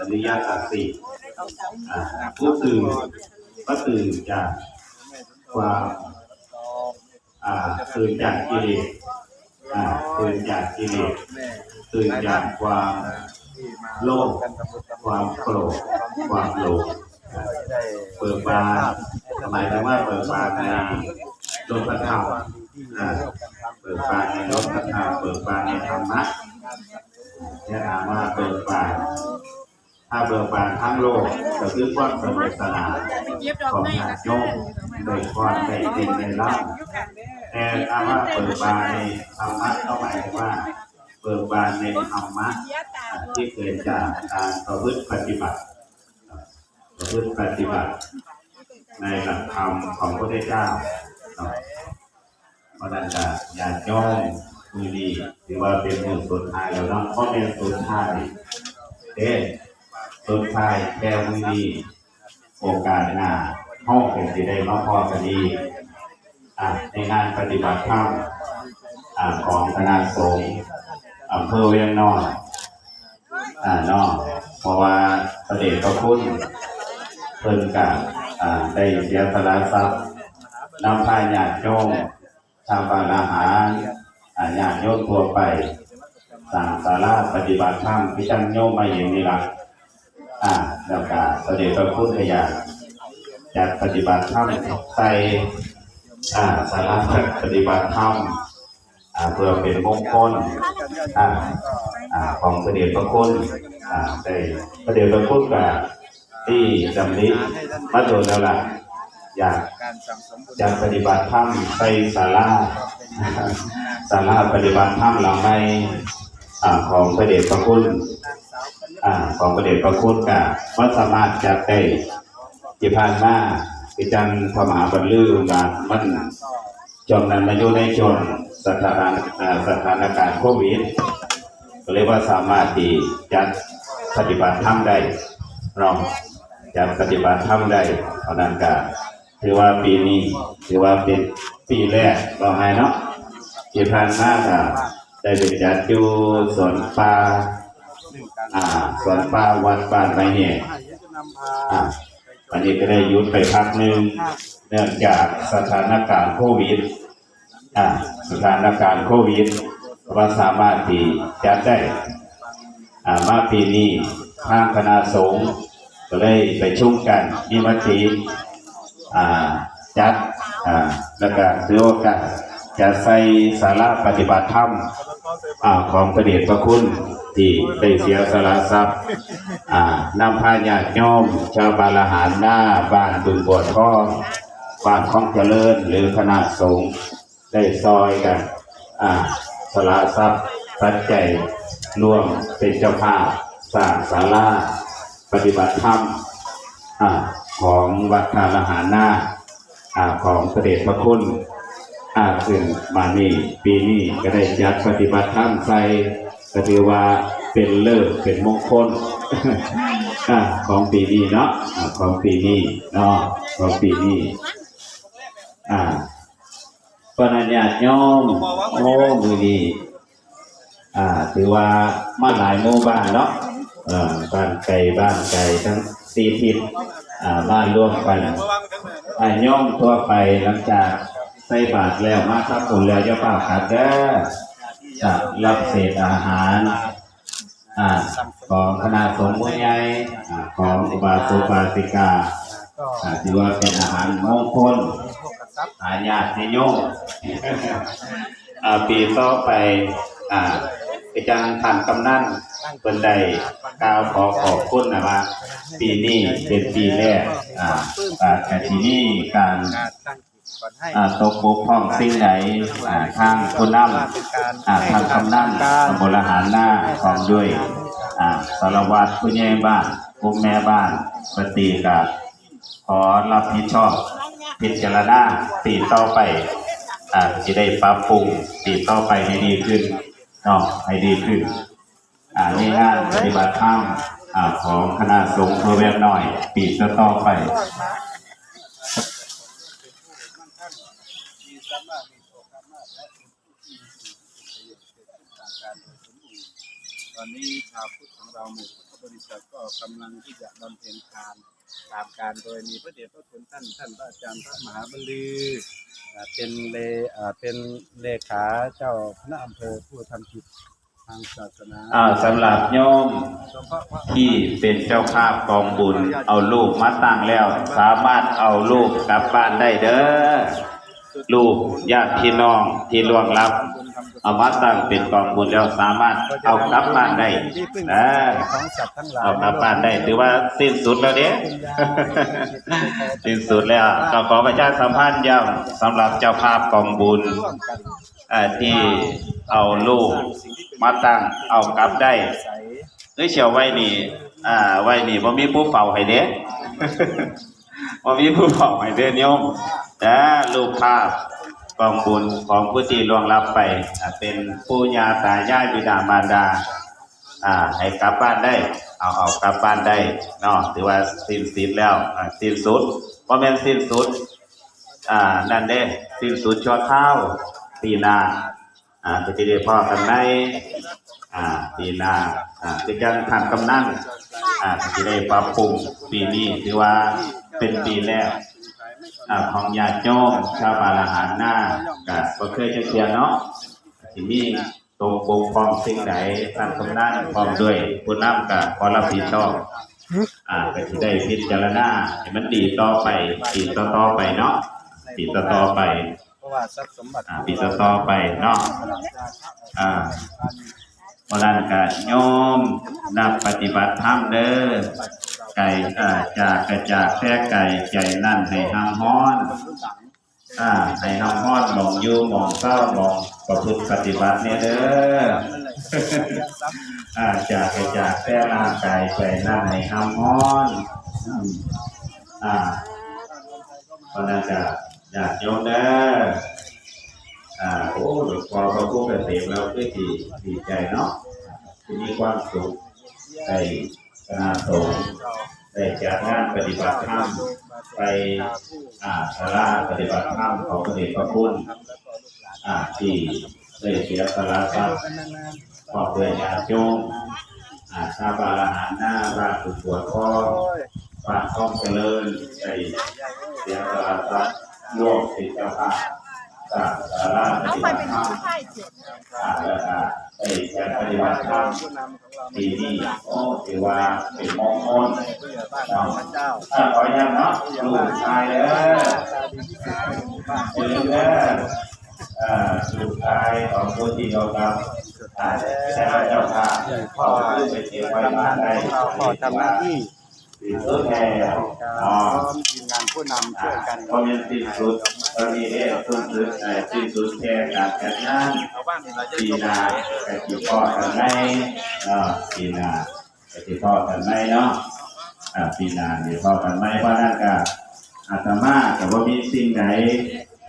อริยสัจสี่อ่าผู้ตื่นก็ตื่นจากความตื่นจากกิเลสตื่นจากกิเลสตื่นจากความโลภความโกรธความหลงเบิกบานหมายถึงว่าเบิกบานในโลกธรรมเบิกบานในโลกธรรมเบิกบานในธรรมะเนี่ยถามว่าเบิกบาน ถ้าเบิกบานทั้งโลกก็คือความสนุกสนาของญาติโยมโดยความได้ดินในร่างแต่ถ้าว่าเบิกบานในธรรมะก็หมายว่า เบิกบานในธรรมะที่เกิดจากการประพฤติปฏิบัติ ประพฤติปฏิบัติ ในหลักธรรมของพระพุทธเจ้าพระนันจะญาติโยมมือดีถือว่าเป็นมือสุดท้ายแล้วเนะเพราะเป็นสุดท้ายเด้ สุดท้ายแก้วมือดีโอกาสหน้าห้องเป็นสิได้มาพอกันดีอะในงานปฏิบัติธรรมอะของคณะสงฆ์อำเภอเวียงนอนอ่านอกเพราะว่าประเดชพระคุณเพิ่นกับอ่าได้เสียสละทรัพย์นำพาญาติโยมทำบานอาหารญาติโยมทั่วไปสั่งสาราปฏิบัติธรรมที่จังโยมมาเห็นนี่ละ อ่าแล้วก็เสด็จพระพุทธยาจัดปฏิบัติธรรมใส่อ่าสาระปฏิบัติธรรมอ่าเพื่อเป็นมงคลอ่าอ่าของเสด็จพระคุณอ่าได้เสด็จพระคุณกับที่จำนี้มาโดนแล้วล่ะอยากการสั่งสมบุญจะปฏิบัติธรรมไปศาลาศาลาปฏิบัติธรรมหลังในอ่าของพระเดชพระคุณ อ่าของพระเดชพระคุณกับวัดสามารถจะได้ที่ผ่านมาที่จันพระมหาบรรลือว่ามันจอมนั้นมาอยู่ในช่วงสถานาสถานการณ์โควิดก็เรียกว่าสามารถที่จะปฏิบัติธรรมได้เนาจะปฏิบัติธรรมได้เพราะนั้นก็ถือว่าปีนี้ถือว่าเป็นปีแรกเราไงเนาะที่ผ่านมาก็ได้ไปจัดอยู่สวนป่า อ่าสวนป่าวัดบ้านไรเนี่ยจะนำพาอ่าวันนี้ก็ได้หยุดไปพักหนึ่งเนื่องจากสถานการณ์โควิดอ่าสถานการณ์โควิดว่าสามารถที่จัดได้อ่ามาปีนี้ทางคณะสงฆ์ก็เลยไปชุ่มกันมีมติอ่าจัดอ่าแล้วก็ถือโอกาส จะใส่สาระปฏิบัติธรรมของพระเดชพระคุณที่ได้เสียสละทรัพย์นำพาญาติโยมชาวบาลหารหน้าบ้านบึงบัวทองบ้านของเจริญหรือคณะสงฆ์ได้ซอยกันอ่าสละทรัพย์ปัจจัยร่วมเป็นเจ้าภาพสร้างศาลาปฏิบัติธรรมอของวัดทานอาหารหน้าอ่าของเด็จพระคุณาซึ่งมานี่ปีนี้ก็ได้จัดปฏิบัติธรรมใส่ก็ถือว่าเป็นเลิศเป็นมงคลอ่าของปีนี้เนาะของปีนี้เนาะของปีนี้อ่าปัญญาติโยมโอ้มือดีอ่าถือว่ามาหลายหมู่บ้านเนาะบ้านไก่บ้านไก่ทั้งสี่ทิศอ่าบ้านร่วมกันเพราะว่อมทั่วไปหลังจาก ใส่บาตรแล้วมาทับผลแล้วจะป่าขาดเด้อจะรับเศษอาหารอ่าของคณะสงฆ์ใหญ่อ่าของอุบาสกอุบาสิกาอ่าถือว่าเป็นอาหารมงคลพวกกระซับหาญาติโยมอ่าปีต่อไปอ่าอาจารย์ท่านกำนันเป็นได้กล่าวขอขอบคุณนะว่า ปีนี้เป็นปีแรกอ่าแต่ทีนี้การ ตั้งจิตก่อนให้อ่าตกบกพร่องสิ่งไหนอ่าทางผู้นว่าเป็นการำอ่าทางกำนันตำบลอาหารหน้าพร้อมด้วยอ่าสารวัตรผู้ใหญ่บ้านผู้แม่บ้านปฏิกับขอรับผิดชอบพิจารณาปีต่อไปอ่าจะได้ปรับปรุงปีต่อไปให้ดีขึ้นเนาะให้ดีขึ้นอ่าในงานปฏิบัติธรรมอ่าของคณะสงฆ์เพื่อแวบน้อยปีต่อๆไป มีสามารถมีโชคสามารถและเป็นผู้ที่มีสิ่งประโยชน์เกิดขึ้นจากการโดยสมบูรณ์ตอนนี้ชาวพุทธของเราหมู่พุทธบริษัทก็กำลังที่จะบำเพ็ญทานตามการโดยมีพระเดชพระคุณท่านท่านพระอาจารย์พระมหาบดีเป็นเลเป็นเลขาเจ้าคณะอำเภอผู้ทำกิจ ทางศาสนาอ่าสำหรับโยมเฉพาะพระที่เป็นเจ้าภาพกองบุญ เอาลูกมาตั้งแล้ว สามารถเอาลูกกลับบ้านได้เด้อลูกญาติพี่น้องที่ล่วงลับ เอามาตั้งเป็นกองบุญแล้วสามารถเอากลับบ้านได้ที่พึ่งนะของสัตว์ทั้งหลายเอากลับบ้านได้ถือว่าสิ้นสุดแล้วเด้สิ้นสุดแล้วก็ขอประชาสัมพันธ์ย้ำสำหรับเจ้าภาพกองบุญร่วมกันเอ่อที่เอาลูกมาตั้งเอากลับได้ใสเอ้ยเชียวไว้นี่ อ่า ไว้นี่บ่มีผู้เฝ้าให้เด้บ่มีผู้เฝ้าให้เด้อโยมแต่รูปภาพก องบุญของผู้ที่ล่วงลับไปเป็นปู่ย่าตายายบิดามารดาอ่าให้กลับบ้านได้ เอาเอากลับบ้านได้เนาะถือว่าสิ้นสิ้นแล้วสิ้นสุดบ่แม่นสิ้นสุดอ่านั่นเด้สิ้นสุดชั่วคราวปีนาอ่าก็จะได้พ่อกันในอ่าปีนาอ่าจะการทำกำนันอ่าก็จะได้ปรับปรุงปีนี้ถือว่าเป็นปีแรก ของญาติโยมชาวบาลาหารหน้าก็บ่เคยจะเทียนเนาะที่นี่ตรงปกครองสิ่งใดทำกำนันพร้อมด้วยผู้นำกับขอรับผิดชอบอ่าก็จะได้พิจารณาให้มันดีต่อไปดีต่อต่อไปเนาะดีต่อต่อไปเพราะว่าทรัพย์สมบัติอ่าดีต่อต่อไปเนาะอ่า โบราณกะโยมนับปฏิบัติธรรมเด้อไก่อาจากกระจากแท้ไก่ใจนั่นให้หางฮ้อนอ่าให้หางฮ้อนมองอยู่มองเศร้ามองประพฤติปฏิบัติเนี่ยเด้ออาจากกระจากแท้ร่างกายใจนั่นให้หางฮ้อนอ่าโบราณกะอยากโยมเด้อ อ่าโอ้หลวงพ่อพระผู้เกษมแล้วก็ดีดีใจเนาะมีความสุขได้คณะสงฆ์ได้จัดงานปฏิบัติธรรมไปอ่าสาราปฏิบัติธรรมของพระเดชพระคุณอ่าที่ได้เสียสละทรัพย์ขอบด้วยญาติโยมอ่าชาบาลาหารหน้าบ้านสุขวัวข้อบ้านข้องเจริญได้เสียสละทรัพย์ร่วมเป็นเจ้าภาพ สร้างศาลาปเอาฏิไปบัติเป็นธรรมผู้ชายเจ็ดอ่าแล้วก็ได้จัดปฏิบัติธรรมปีนี้โอ้ถือว่าเป็นมงคลเพื่อบ้านของพระเจ้าอ่าขออนุญาตเนาะลูกชายเด้อเชิญเด้ออ่าลูกชายของผู้ที่เราทำอ่าแต่ว่าเจ้าค่ะพ่อคือไปเก็บไว้บ้านได้เราก็ทำหน้าที่สีสุดแท้การพอ๋อร้อมทีมงาน ผู้นำช่วยกันพอมีสิ้นสุดตอนนี้เองสิ้นสุดเอ่อสิ้นสุดแค่การจัดงานชาวบ้นนี่เราจะปีนาแต่ที่พ่อกันไม่เนาะปีนาแต่ที่พ่อกันไม่เนาะอ่าปีนาที่พ่อกันไม่เพราะนั่นก็อาตมาแต่ว่ามีสิ่งใด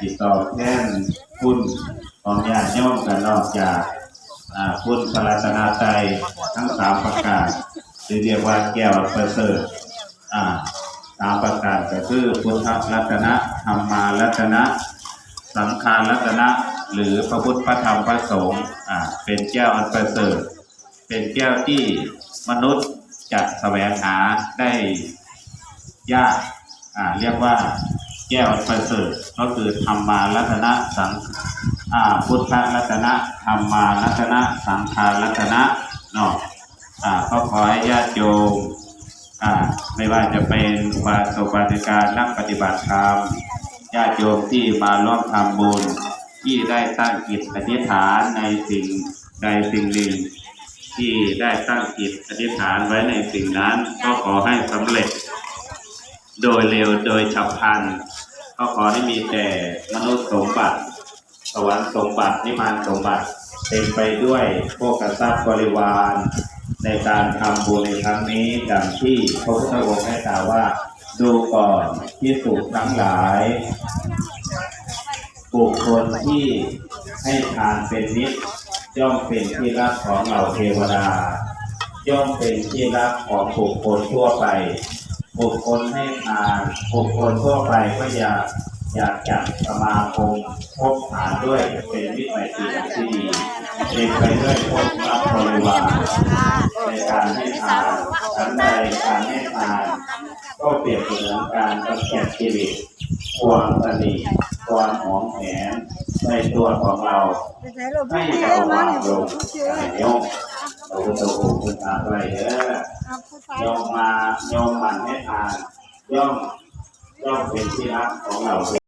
ติดต่อแทนคุณของญาติโยมกันนอกจากคุณพระรัตนาใจทั้งสามประการหรือเรียกว่าแก้วประเสริฐอ่า สามประการก็คือพุทธรัตนะธรรมารัตนะ สังฆารัตนะ หรือพระพุทธพระธรรมพระสงฆ์อ่าเป็นแก้วอันประเสริฐเป็นแก้วที่มนุษย์จะแสวงหาได้ยากอ่าเรียกว่าแก้วอันประเสริฐก็คือธรรมารัตนะสังอ่าพุทธรัตนะธรรมารัตนะ สังฆารัตนะเนาะอ่าก็ขอให้ญาติโยม ไม่ว่าจะเป็นอุบาสกอุบาสิกานักปฏิบัติธรรมญาติโยมที่มาร่วมทำบุญที่ได้ตั้งจิตอธิษฐานในสิ่งใดสิ่งหนึ่ง ที่ได้ตั้งจิตอธิษฐานไว้ในสิ่งนั้น ก็ขอให้สำเร็จ โดยเร็วโดยฉับพลันก็ขอให้มีแต่มนุษย์สมบัติสวรรค์สมบัตินิมานสมบัติเต็มไปด้วยพวกกทรัพย์บริวาร ในการทำบุญในครั้งนี้ดังที่พระพุทธองค์ได้กล่าวว่า ดูก่อนที่สุทั้งหลาย บุคคลที่ให้ทานเป็นนิดย่อมเป็นที่รักของเหล่าเทวดา ย่อมเป็นที่รักของบุคคลทั่วไป บุคคลให้ทานบุคคลทั่วไปก็อยาก อยากจะสมาคมพบหาด้วยเป็นมิตรไมตรีที่ดีเป็นไปด้วยพบรับบริวารในการให้ทานทันใดการให้ทานก็เปรียบเสมือนการกำจัดกิเลสความตนีความหวงแหนในตัวของเราให้เบาบางลงโยมโอ้โหคุณตาอะไรเด้อโยมมาโยมมันให้ทานย่อม ย่อมเป็นที่รักของเรา